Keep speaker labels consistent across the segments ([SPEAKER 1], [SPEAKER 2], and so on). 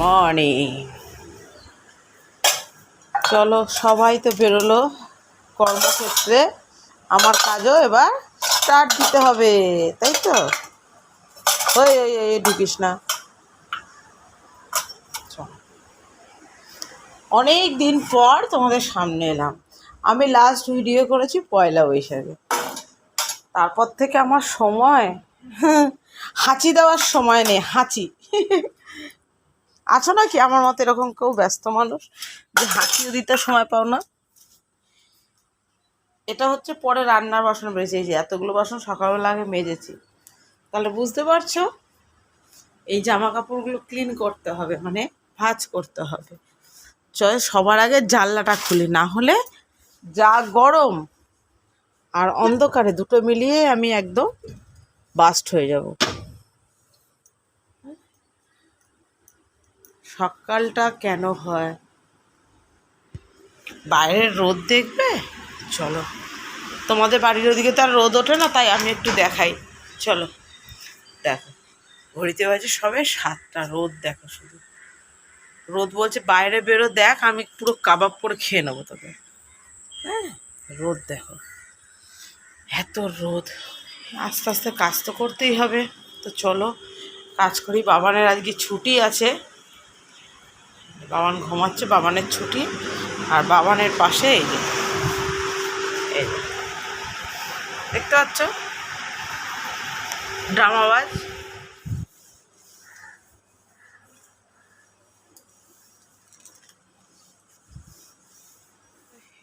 [SPEAKER 1] Morning চলো, সবাই তো বেরোলো কর্মক্ষেত্রে। আমার কাজও এবার স্টার্ট দিতে হবে, তাই তো? ওই ওই ওই, ঢুকিস না। অনেক দিন পর তোমাদের সামনে এলাম। আমি লাস্ট ভিডিও করেছি পয়লা বৈশাখে। তারপর থেকে আমার সময়, হাঁচি দেওয়ার সময় নেই, হাঁচি। আছো নাকি? আমার মতো এরকম কেউ ব্যস্ত মানুষ, যে হাঁচিও দিতে সময় পাও না। এটা হচ্ছে পরে রান্নার বাসন এই যে এতগুলো বাসন সকালবেলা আগে মেজেছি। তাহলে বুঝতে পারছ? এই জামা কাপড়গুলো ক্লিন করতে হবে মানে ভাজ করতে হবে। চল, সবার আগে জানলাটা খুলি, না হলে যা গরম আর অন্ধকারে দুটো মিলিয়ে আমি একদম বাস্ট হয়ে যাব। সকালটা কেন হয়? বাইরের রোদ দেখবে? চলো। তোমাদের বাড়ির ওদিকে তো আর রোদ ওঠে না, তাই আমি একটু দেখাই। চলো। দেখো, ঘড়িতে বাজে সবে সাতটা, রোদ দেখো শুধু। রোদ বলছে, বাইরে বেরো, দেখ, আমি পুরো কাবাব করে খেয়ে নেব তোকে। হ্যাঁ রোদ দেখো। এত রোদ। আস্তে আস্তে কাজ তো করতেই হবে। তো চলো, কাজ করি, বাবানের আজকে ছুটি আছে। বাবান ঘুমাচ্ছে, বাবানের ছুটি, আর বাবানের পাশে এই যে। দেখতে পাচ্ছ? ড্রামাবাজ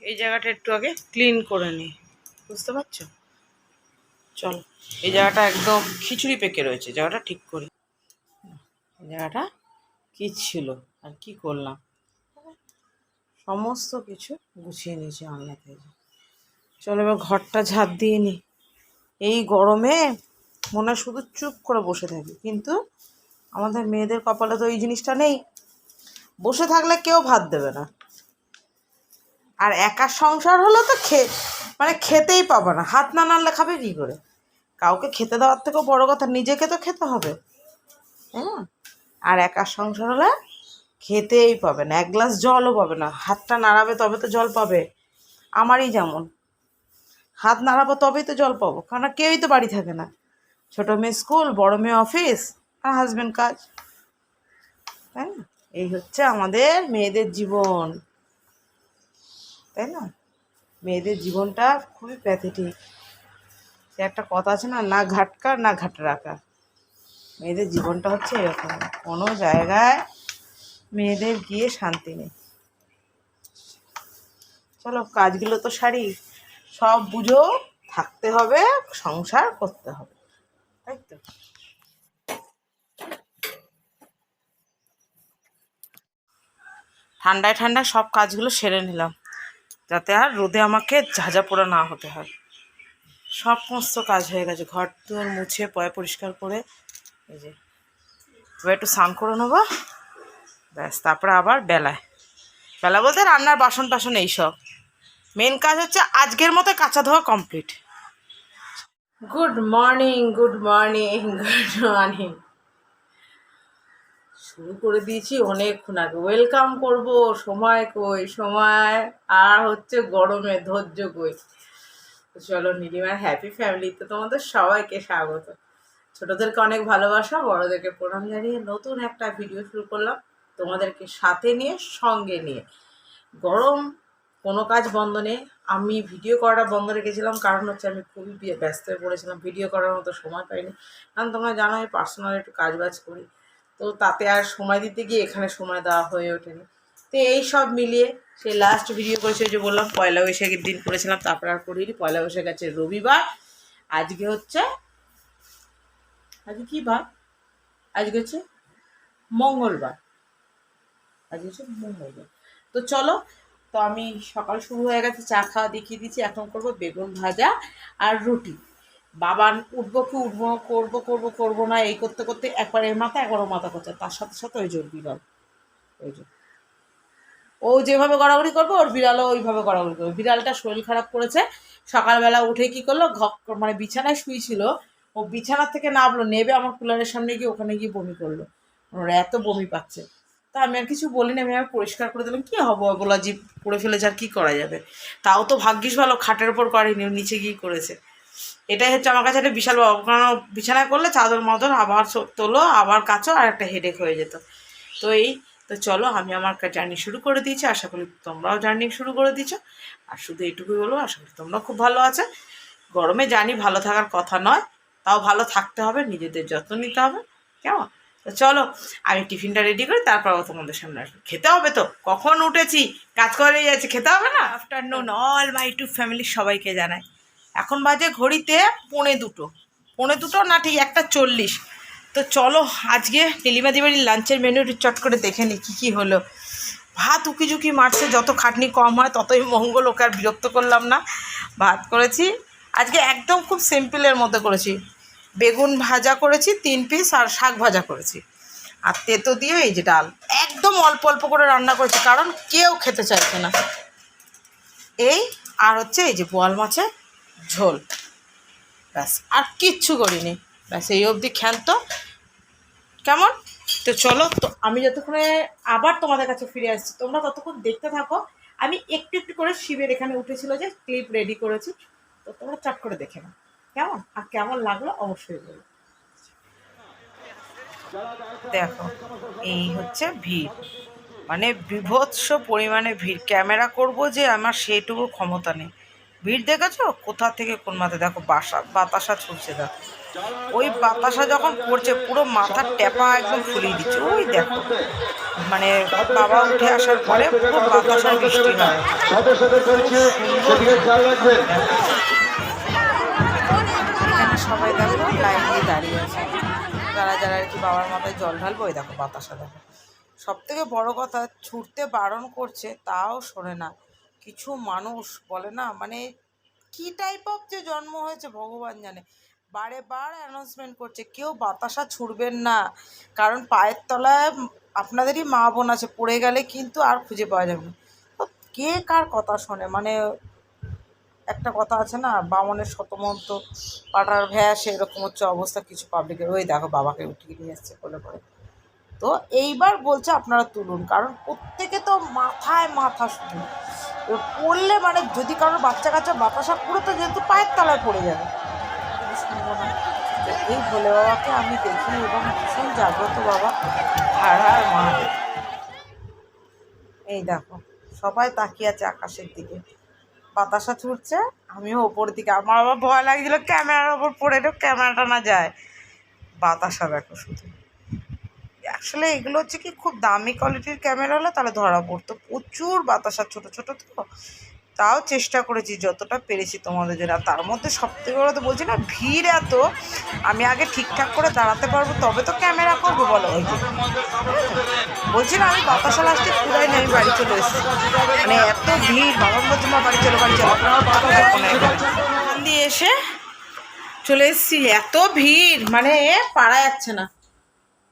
[SPEAKER 1] এই জায়গাটা একটু আগে ক্লিন করে নিই বুঝতে পারছ? চলো, এই জায়গাটা একদম খিচুড়ি পেকে রয়েছে, জায়গাটা ঠিক করি। জায়গাটা কি ছিল? আর কি করলাম? সমস্ত কিছু গুছিয়ে নিয়েছি আলনা থেকে। চলো এবার ঘরটা ঝাঁপ দিয়ে নি। এই গরমে মনে হয় শুধু চুপ করে বসে থাকি, কিন্তু আমাদের মেয়েদের কপালে তো এই জিনিসটা নেই। বসে থাকলে কেউ ভাত দেবে না। আর একা সংসার হলো তো খে মানে খেতেই পাবো না। হাত না নাড়লে খাবে কী করে? কাউকে খেতে দেওয়ার থেকেও বড় কথা, নিজেকে তো খেতে হবে। না? আর একা সংসার হলে খেতেই পাবে না, এক গ্লাস জলও পাবে না, হাতটা নাড়াবে তবে তো জল পাবে। আমারই যেমন। হাত নাড়াবো তবেই তো জল পাবো কারণ কেউই তো বাড়ি থাকে না। ছোটো মেয়ে স্কুল, বড় মেয়ে অফিস আর হাজব্যান্ড কাজ। তাই না? এই হচ্ছে আমাদের মেয়েদের জীবন। তাই না? মেয়েদের জীবনটা খুবই প্যাথেটিক সে একটা কথা আছে না না ঘাটকা, না ঘাট রাখা মেয়েদের জীবনটা হচ্ছে এরকম। কোনো জায়গায় মেয়েদের গিয়ে শান্তি নেই। চলো, কাজগুলো তো সারি, সব বুঝো, থাকতে হবে, সংসার করতে হবে, তাই তো? ঠান্ডায় ঠান্ডায় সব কাজগুলো সেরে নিলাম, যাতে আর রোদে আমাকে ঝাঁঝা পোড়া না হতে হয়। সমস্ত কাজ হয়ে গেছে ঘর দুয়ার মুছে পয় পরিষ্কার করে, এই যে একটু স্নান করে নেব। ব্যাস, তারপরে আবার বেলায়। বেলা বলতে রান্নার বাসন টাসন এইসব মেন কাজ হচ্ছে আজকের মতো কাঁচা ধোয়া complete good morning good morning good morning শুরু করে দিয়েছি অনেকক্ষণ আগে। ওয়েলকাম করব, সময় কই, সময়। আর হচ্ছে গরমে ধৈর্য কই। চলো নীলিমার হ্যাপি ফ্যামিলিতে তোমাদের সবাইকে স্বাগত। ছোটদেরকে অনেক ভালোবাসা, বড়দেরকে প্রণাম জানিয়ে নতুন একটা ভিডিও শুরু করলাম। তোমাদেরকে সাথে নিয়ে, সঙ্গে নিয়ে। গরম, কোনো কাজ বন্ধ নেই। আমি ভিডিও করাটা বন্ধ রেখেছিলাম, কারণ হচ্ছে আমি খুবই ব্যস্ত হয়ে পড়েছিলাম। ভিডিও করার মতো সময় পাইনি। কারণ তোমরা জানো আমি পার্সোনাল একটু কাজ বাজ করি। তো তাতে আর সময় দিতে গিয়ে এখানে সময় দেওয়া হয়ে ওঠেনি। তো এই সব মিলিয়ে সেই লাস্ট ভিডিও করেছে যে বললাম, পয়লা বৈশাখের দিন করেছিলাম, তারপর আর করিনি। পয়লা বৈশাখ আছে রবিবার, আজকে হচ্ছে, আজকে কী বার? আজকে হচ্ছে মঙ্গলবার। আজকে হচ্ছে মঙ্গলবার তো চলো, তো আমি সকাল শুরু হয়ে গেছে, চা খাওয়া দেখিয়ে দিচ্ছি। এখন করব বেগুন ভাজা আর রুটি। বাবা উঠবো কি উঠবো করব করব করব না, এই করতে করতে একবার এর মাথা ওর মাথা করছে। তার সাথে সাথে ওই জোর বিড়াল, ওই যে। ও যেভাবে গড়াগড়ি করবে, ওর বিড়ালও ওইভাবে গড়াগড়ি করবে। বিড়ালটা শরীর খারাপ করেছে। সকালবেলা উঠে কি করল? ঘক মানে বিছানায় শুয়েছিল ও বিছানা থেকে নামলো, নেবে আমার কুলারের সামনে গিয়ে, ওখানে গিয়ে বমি করল। ওর এত বমি পাচ্ছে। তা আমি আর কিছু বলিনি, আমি আর পরিষ্কার করে দিলাম, কী হব বলা জীব পড়ে ফেলেছে আর কী করা যাবে? তাও তো ভাগ্যিস ভালো, খাটের ওপর করেনি নিচে গিয়ে করেছে। এটাই হচ্ছে আমার কাছে একটা বিশাল কারণ বিছানায় করলে চাদর মাদর আবার তোলো, আবার কাচো, আর একটা হেডেক হয়ে যেত। তো এই, তো চলো, আমি আমার জার্নি শুরু করে দিয়েছি, আশা করি তোমরাও জার্নি শুরু করে দিয়েছ। আর শুধু এইটুকুই বলব, আশা করি তোমরাও খুব ভালো আছে। গরমে জানি ভালো থাকার কথা নয়, তাও ভালো থাকতে হবে, নিজেদের যত্ন নিতে হবে, কেমন? তো চলো আমি টিফিনটা রেডি করি তারপর তোমাদের সামনে আসব। খেতে হবে তো? কখন উঠেছি? কাজ করে যাচ্ছি। খেতে হবে না? আফটারনুন অল মাই টু ফ্যামিলির সবাইকে জানাই। এখন বাজে ঘড়িতে পৌনে দুটো। পৌনে দুটো না ঠিক একটা চল্লিশ। তো চলো আজকে নীলিমাদি বাড়ির লাঞ্চের মেনু একটু চট করে দেখে নিই কী কী হলো। ভাত উকি ঝুঁকি মারছে যত খাটনি কম হয় ততই মঙ্গল ওকে আর বিরক্ত করলাম না। ভাত করেছি। আজকে একদম খুব সিম্পলের মধ্যে করেছি। বেগুন ভাজা করেছি, তিন পিস আর শাক ভাজা করেছি। আর তেতো দিয়ে এই যে ডাল, একদম অল্প অল্প করে রান্না করেছি, কারণ কেউ খেতে চাইছে না। এই আর হচ্ছে এই যে বোয়াল মাছের ঝোল। ব্যাস, আর কিচ্ছু করিনি। ব্যাস, এই অবধি ক্ষান্ত। কেমন? তো চলো, তো আমি যতক্ষণে আবার তোমাদের কাছে ফিরে আসছি, তোমরা ততক্ষণ দেখতে থাকো। আমি একটু একটু করে শিবের এখানে উঠেছিল যে ক্লিপ রেডি করেছি, তো তোমরা চট করে দেখে নাও। কেমন? আর কেমন লাগল? অবশ্যই বলো দেখো এই হচ্ছে ভিড়। মানে বিভৎস পরিমাণে ভিড়। ক্যামেরা করব যে আমার সেইটুকু ক্ষমতা নেই। ভিড় দেখেছ? কোথা থেকে কোন মাথায়? দেখো বাসা বাতাসা ছুটছে দেখো। ওই বাতাসা যখন পড়ছে পুরো মাথার ট্যাপা একদম ফুলিয়ে দিচ্ছে। ওই দেখো। মানে বাবা উঠে আসার পরে পুরো বাতাসা বৃষ্টি হয়। সবাই দেখো, লাইন দিয়ে দাঁড়িয়ে আছে। যারা যারা আর কি বাবার মাথায় জল ঢালবো ওই দেখো বাতাসা দেখো। সব থেকে বড়ো কথা, ছুটতে বারণ করছে, তাও শোনে না। কিছু মানুষ বলে না মানে কি টাইপ অফ যে জন্ম হয়েছে, ভগবান জানে। বারে বার অ্যানাউন্সমেন্ট করছে, কেউ বাতাসা ছুটবেন না। কারণ পায়ের তলায় আপনাদেরই মা বোন আছে, পড়ে গেলে কিন্তু আর খুঁজে পাওয়া যাবে না। কে কার কথা শোনে? মানে একটা কথা আছে না, বামনের শতমন্ত পাটার ভ্যাস, এরকম হচ্ছে অবস্থা, কিছু পাবলিকের ওই দেখো বাবাকে উঠিয়ে নিয়ে এসছে কোলে করে। তো এইবার বলছে আপনারা তুলুন, কারণ প্রত্যেকে তো মাথায় মাথা শুধু। পড়লে মানে যদি কারোর বাচ্চা কাচ্চা বাতাসা পুরো তো যেহেতু পায়ের তলায় পড়ে যাবে। এই ভোলে বাবাকে আমি দেখি এবং ভীষণ জাগ্রত বাবা, হার হার মা। এই দেখো, সবাই তাকিয়ে আছে আকাশের দিকে। বাতাসা ছুটছে, আমিও ওপর দিকে, আমার আবার ভয় লাগছিল ক্যামেরার ওপর পড়ে তো ক্যামেরাটা না যায়। বাতাসা দেখো শুধু। আসলে এগুলো হচ্ছে কি, খুব দামি কোয়ালিটির ক্যামেরা হলে তাহলে ধরা পড়তো। প্রচুর বাতাসা ছোট ছোট তো। তাও চেষ্টা করেছি যতটা পেরেছি তোমাদের জন্য। তার মধ্যে সবথেকে বড় তো বলছি না, ভিড় এত, আমি আগে ঠিকঠাক করে দাঁড়াতে পারব, তবে তো ক্যামেরা করব, বলো। বলছি না, আমি বাতাসা লাস্টে পুরাই নেই বাড়ি চলে এসেছি। মানে এত ভিড়, বাবার বলছে মা বাড়ি চলো বাড়ি চলো। দিয়ে এসে চলে এসেছি। এত ভিড় মানে পারা যাচ্ছে না।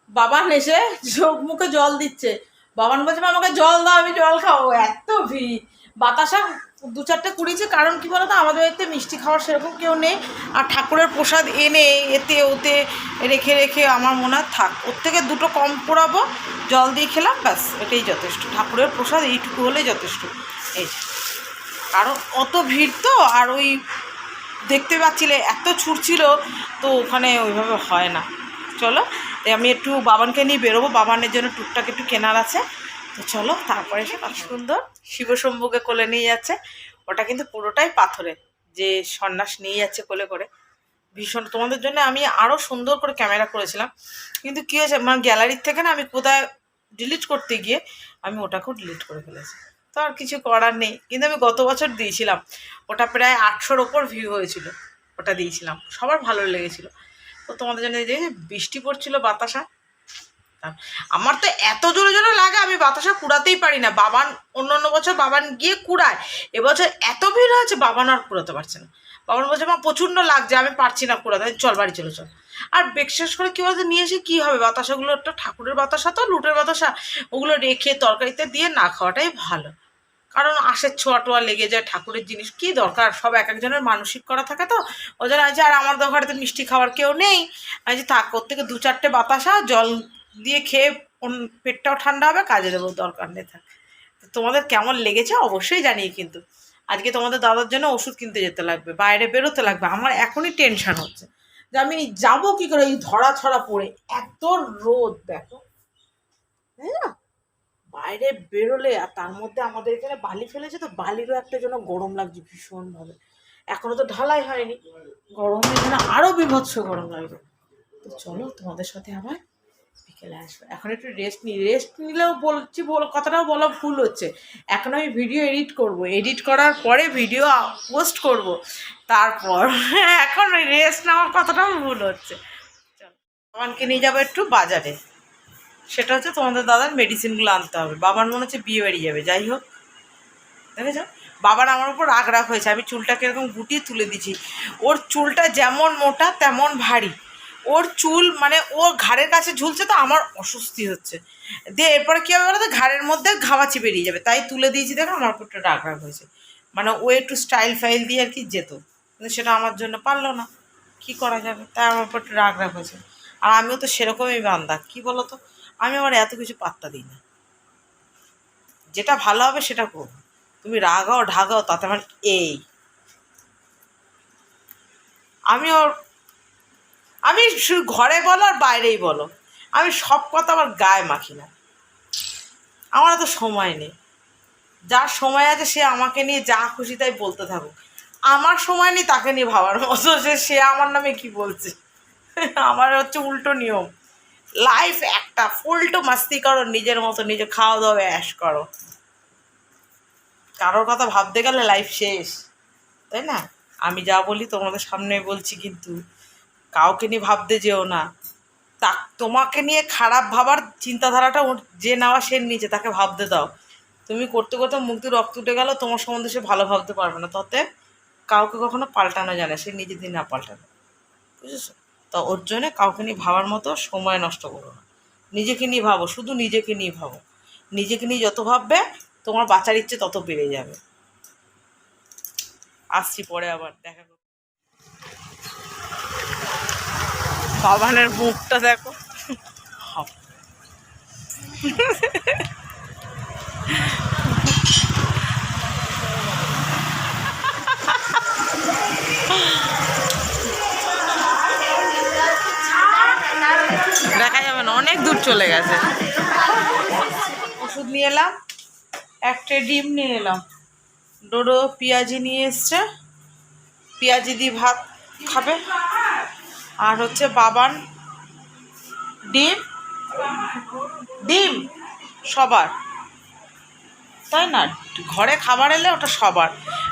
[SPEAKER 1] বাবান এসে চোখ মুখে জল দিচ্ছে। বাবান বলছে আমাকে জল দাও, আমি জল খাব। এত ভিড়, বাতাসা দু চারটে কুড়িয়েছে, কারণ কি বলতো, আমাদের বাড়িতে মিষ্টি খাওয়ার সেরকম কেউ নেই। আর ঠাকুরের প্রসাদ এনে এতে ওতে রেখে রেখে আমার মনে হয় থাক, ওর থেকে দুটো কম পোড়াবো, জল দিয়ে খেলাম, ব্যাস, এটাই যথেষ্ট। ঠাকুরের প্রসাদ এইটুকু হলেই যথেষ্ট। এই। কারণ অত ভিড় তো, আর ওই দেখতে পাচ্ছিলে, এত ছুটছিল তো ওখানে ওইভাবে হয় না। চলো তাই আমি একটু বাবানকে নিয়ে বেরোবো, বাবানের জন্য টুকটাক একটু কেনার আছে। তো চলো, তারপরে সে কত সুন্দর শিব শিবশম্ভুকে কোলে নিয়ে যাচ্ছে। ওটা কিন্তু পুরোটাই পাথরে যে সন্ন্যাস নিয়ে যাচ্ছে কোলে করে। ভীষণ, তোমাদের জন্য আমি আরও সুন্দর করে ক্যামেরা করেছিলাম। কিন্তু কী হয়েছে আমার গ্যালারির থেকে না আমি কোথায় ডিলিট করতে গিয়ে আমি ওটাকেও ডিলিট করে ফেলেছি। তো আর কিছু করার নেই। কিন্তু আমি গত বছর দিয়েছিলাম। ওটা প্রায় আটশোর ওপর ভিউ হয়েছিল। ওটা দিয়েছিলাম। সবার ভালো লেগেছিলো। তো তোমাদের জন্য যে বৃষ্টি পড়ছিল বাতাসা আমার তো এত জোরে জোরে লাগে, আমি বাতাসা কুড়াতেই পারি না। বাবান অন্য অন্য বছর বাবান গিয়ে কুড়ায়। এবছর এত ভিড় হয়েছে, বাবান আর কুড়াতে পারছে না। বাবান বলছে আমার প্রচণ্ড লাগছে, আমি পারছি না কুড়াতে। চল, বাড়ি চলে চল। আর বিশেষ করে কী বলতে, নিয়ে এসে কী হবে? বাতাসাগুলো একটা ঠাকুরের বাতাসা তো, লুটের বাতাসা। ওগুলো রেখে তরকারিতে দিয়ে না খাওয়াটাই ভালো। কারণ আশের ছোঁয়া টোয়া লেগে যায়, ঠাকুরের জিনিস কি দরকার? সব এক একজনের মানসিক করা থাকে তো। ওই জন্য আছে আর আমার দোকানে তো মিষ্টি খাওয়ার কেউ নেই। আমি যে থাক থেকে দু চারটে বাতাসা, জল দিয়ে খেয়ে পেটটাও ঠান্ডা হবে, কাজে দেবো, দরকার নেই থাক। তোমাদের কেমন লেগেছে অবশ্যই জানিয়ে কিন্তু। আজকে তোমাদের দাদার জন্য ওষুধ কিনতে যেতে লাগবে, বাইরে বেরোতে লাগবে, আমার এখনই টেনশন হচ্ছে। যে আমি যাব কি করে, এই ধরা ছড়া পড়ে, এত রোদ, দেখো। তাই না? বাইরে বেরোলে, আর তার মধ্যে আমাদের এখানে বালি ফেলেছে তো, বালিরও একটা জন্য গরম লাগছে ভীষণভাবে। এখনও তো ঢালাই হয়নি গরমের জন্য আরও বিভৎস গরম লাগবে। তো চলো তোমাদের সাথে আবার বিকেলে আসব। এখন একটু রেস্ট নিই রেস্ট নিলেও বলছি বল, কথাটাও বলা ভুল হচ্ছে। এখন আমি ভিডিও এডিট করব। এডিট করার পরে ভিডিও পোস্ট করব। তারপর এখন রেস্ট নেওয়ার কথাটাও ভুল হচ্ছে। বাবানকে নিয়ে যাব একটু বাজারে। সেটা হচ্ছে তোমাদের দাদার মেডিসিনগুলো আনতে হবে। বাবার মনে হচ্ছে বিয়ে বাড়ি যাবে, যাই হোক। দেখেছ? বাবার আমার উপর রাগ হয়েছে। আমি চুলটাকে এরকম গুটিয়ে তুলে দিচ্ছি ওর চুলটা যেমন মোটা, তেমন ভারী। ওর চুল মানে ওর ঘাড়ের কাছে ঝুলছে তো আমার অস্বস্তি হচ্ছে। দিয়ে এরপরে কী হবে বলো তো ঘাড়ের মধ্যে ঘামাচি বেরিয়ে যাবে। তাই তুলে দিয়েছি, দেখো আমার উপর একটু রাগ রাগ হয়েছে। মানে ও একটু স্টাইল ফাইল দিয়ে আর কি যেত। কিন্তু সেটা আমার জন্য পারল না। কি করা যাবে? তাই আমার উপর একটু রাগ রাগ হয়েছে। আর আমিও তো সেরকমই বান্দা। কি বলো তো আমি আবার এত কিছু পাত্তা দিই না। যেটা ভালো হবে সেটা করব। তুমি রাগাও ঢাগাও তাতে আমার এই। আমি ওর আমি ঘরে বলো আর বাইরেই বলো। আমি সব কথা আমার গায়ে মাখি না। আমার তো সময় নেই। যার সময় আছে সে আমাকে নিয়ে যা খুশি তাই বলতে থাকুক। আমার সময় নেই তাকে নিয়ে ভাবার মতো। সে সে আমার নামে কি বলছে? আমার হচ্ছে উল্টো নিয়ম। লাইফ একটা, ফুলটো মাস্তি করো, নিজের মতো নিজে খাওয়া দাওয়া অ্যাশ করো। কারোর কথা ভাবতে গেলে লাইফ শেষ। তাই না? আমি যা বলি তোমাদের সামনে বলছি কিন্তু কাউকে নিয়ে ভাবতে যেও না। তা তোমাকে নিয়ে খারাপ ভাবার চিন্তাধারাটা যে নেওয়া সে নিচে তাকে ভাবতে দাও। তুমি করতে করতে দিয়ে রক্ত উঠে গেল, তোমার সম্বন্ধে সে ভালো ভাবতে পারবে না। ততে কাউকে কখনো পাল্টানো যায় না, সে নিজে দিন না পাল্টানো বুঝেছ? তো ওর জন্যে কাউকে নিয়ে ভাবার মতো সময় নষ্ট করো না। নিজেকে নিয়ে ভাবো, শুধু নিজেকে নিয়ে ভাবো। নিজেকে নিয়ে যত ভাববে, তোমার বাঁচার ইচ্ছে তত বেড়ে যাবে। আসছি পরে আবার, দেখা বাবানের মুখটা দেখো। দেখা যাবে না, অনেক দূর চলে গেছে। ওষুধ নিয়ে এলাম, একটা ডিম নিয়ে এলাম। ডোডো, পেঁয়াজি নিয়ে এসছে। পেঁয়াজি দিয়ে ভাত খাবে। আর হচ্ছে বাবান ডিম ডিম সবার। তাই না? ঘরে খাবার এলে ওটা সবার।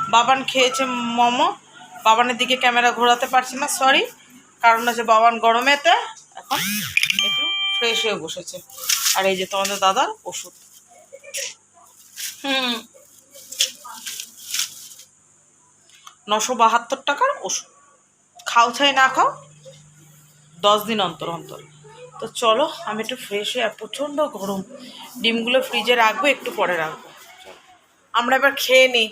[SPEAKER 1] বাবান খেয়েছে মোমো। বাবানের দিকে ক্যামেরা ঘোরাতে পারছি না সরি কারণ হচ্ছে বাবান গরমেতে এখন একটু ফ্রেশ হয়ে বসেছে। আর এই যে তোমাদের দাদার ওষুধ। হুম। নশো বাহাত্তর টাকার ওষুধ। খাও, ছাই না খাও। দশ দিন অন্তর অন্তর। তো চলো, আমি একটু ফ্রেশ হয়ে, আর প্রচণ্ড গরম। ডিমগুলো ফ্রিজে রাখব, একটু পরে রাখব। আমরা এবার খেয়ে নিই।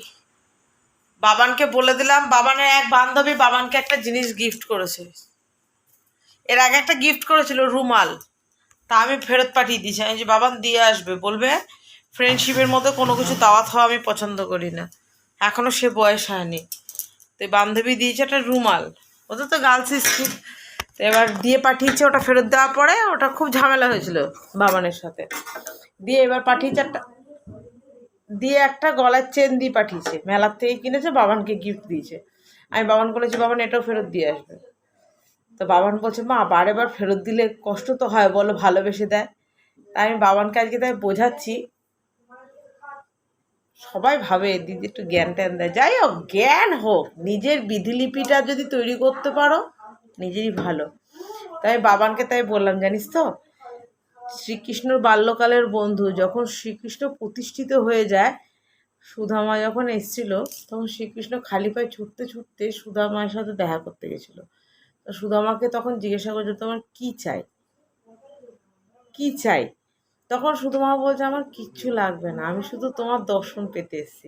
[SPEAKER 1] বাবানকে বলে দিলাম, বাবানের এক বান্ধবী বাবানকে একটা জিনিস গিফট করেছে। এর আগে একটা গিফট করেছিল, রুমাল। তা আমি ফেরত পাঠিয়ে দিয়েছি। আমি যে বাবান, দিয়ে আসবে। বলবে ফ্রেন্ডশিপের মতো কোনো কিছু দাওয়াত হওয়া আমি পছন্দ করি না। এখনও সে বয়স হয়নি। তো বান্ধবী দিয়েছে একটা রুমাল। ওদের তো গার্লস স্কুল তো এবার দিয়ে পাঠিয়েছে, ওটা ফেরত দেওয়ার পরে ওটা খুব ঝামেলা হয়েছিল বাবানের সাথে। দিয়ে এবার পাঠিয়েছে একটা, দিয়ে একটা গলার চেন দিয়ে পাঠিয়েছে। মেলার থেকে কিনেছে, বাবানকে গিফট দিয়েছে। আমি বাবান বলেছি বাবান এটাও ফেরত দিয়ে আসবে। তো বাবান বলছে, মা, বারে বার ফেরত দিলে কষ্ট তো হয়, বলো, ভালোবেসে দেয়। তাই আমি বাবানকে আজকে তাই বোঝাচ্ছি। সবাই ভাবে, দিদি একটু জ্ঞান ট্যান দেয়। যাই হোক, জ্ঞান হোক, নিজের বিধিলিপিটা যদি তৈরি করতে পারো নিজেরই ভালো। তাই বাবানকে তাই বললাম, জানিস তো? শ্রীকৃষ্ণর বাল্যকালের বন্ধু, যখন শ্রীকৃষ্ণ প্রতিষ্ঠিত হয়ে যায়, সুধামা যখন এসছিল, তখন শ্রীকৃষ্ণ খালি পায়ে ছুটতে ছুটতে সুধামার সাথে দেখা করতে গেছিল। তো সুদামাকে তখন জিজ্ঞাসা করছে তোমার কি চাই? কি চাই? তখন সুদামা বলছে, আমার কিচ্ছু লাগবে না, আমি শুধু তোমার দর্শন পেতে এসেছি।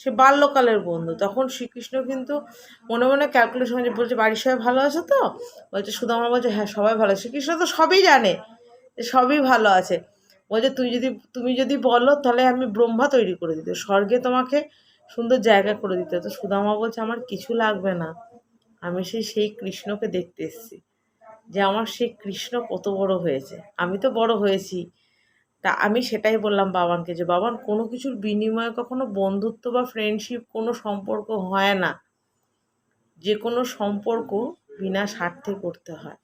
[SPEAKER 1] সে বাল্যকালের বন্ধু। তখন শ্রীকৃষ্ণ কিন্তু মনে মনে ক্যালকুলেশন যে বলছে, বাড়ির সবাই ভালো আছে তো? বলছে, সুদামা বলছে হ্যাঁ সবাই ভালো আছে। শ্রীকৃষ্ণ তো সবই জানে, যে সবই ভালো আছে। বলছে, তুই যদি, তুমি যদি বলো, তাহলে আমি ব্রহ্মা তৈরি করে দিতে, স্বর্গে তোমাকে সুন্দর জায়গা করে দিতে। তো সুদামা বলছে, আমার কিছু লাগবে না। আমি সেই সেই কৃষ্ণকে দেখতে এসেছি, যে আমার সেই কৃষ্ণ কত বড় হয়েছে। আমি তো বড় হয়েছি তা আমি সেটাই বললাম বাবানকে যে, বাবান, কোনো কিছুর বিনিময়ে কখনো বন্ধুত্ব বা ফ্রেন্ডশিপ কোনো সম্পর্ক হয় না। যে কোনো সম্পর্ক বিনা স্বার্থে করতে হয়।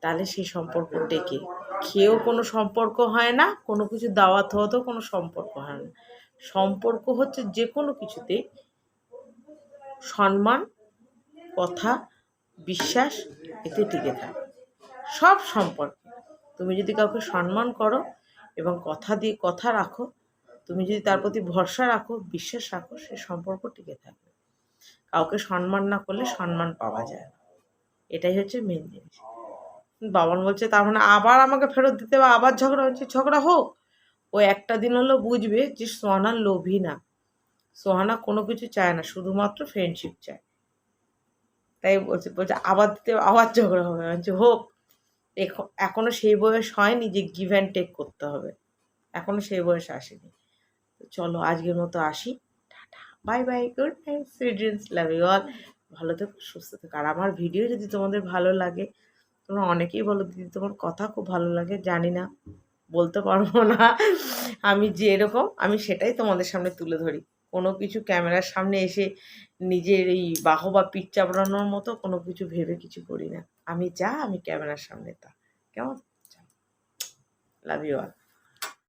[SPEAKER 1] তাহলে সেই সম্পর্ক টেকে খেয়েও কোনো সম্পর্ক হয় না, কোনো কিছু দাওয়াত হওয়াতেও কোনো সম্পর্ক হয় না। সম্পর্ক হচ্ছে যে কোনো কিছুতে সম্মান, কথা, বিশ্বাস, এতে টিকে থাকে। সব সম্পর্কে। তুমি যদি কাউকে সম্মান করো এবং কথা দিয়ে, কথা রাখো। তুমি যদি তার প্রতি ভরসা রাখো, বিশ্বাস রাখো, সে সম্পর্ক টিকে থাকবে। কাউকে সম্মান না করলে সম্মান পাওয়া যায় না। এটাই হচ্ছে মেন জিনিস। বাবান বলছে, তার মানে আবার আমাকে ফেরত দিতে বা আবার ঝগড়া হচ্ছে? ঝগড়া হোক। ও একটা দিন হলো বুঝবে যে সোহানা লোভী না। সোহানা কোনো কিছু চায় না, শুধুমাত্র ফ্রেন্ডশিপ চায়। তাই বলছে বলছে, আবার দিতে আবার ঝগড়া হবে। বলছি, হোক এখ- এখনও সেই বয়স হয়নি যে গিভ অ্যান্ড টেক করতে হবে। এখনও সেই বয়স আসেনি। চলো আজকের মতো আসি। Tata. Bye bye good night সুইডেন্স love you all ভালো থেকো, সুস্থ থেকো। আর আমার ভিডিও যদি তোমাদের ভালো লাগে, তোমরা অনেকেই বলো, দিদি, তোমার কথা খুব ভালো লাগে। জানি না। বলতে পারব না। আমি যে এরকম, আমি সেটাই তোমাদের সামনে তুলে ধরি। কোনো কিছু ক্যামেরার সামনে এসে নিজের এই বাহু বা পিঠ চাপড়ানোর মতো কোনো কিছু ভেবে কিছু করি না। আমি যা, আমি ক্যামেরার সামনে তা। কেমন? লাভ ইউ অল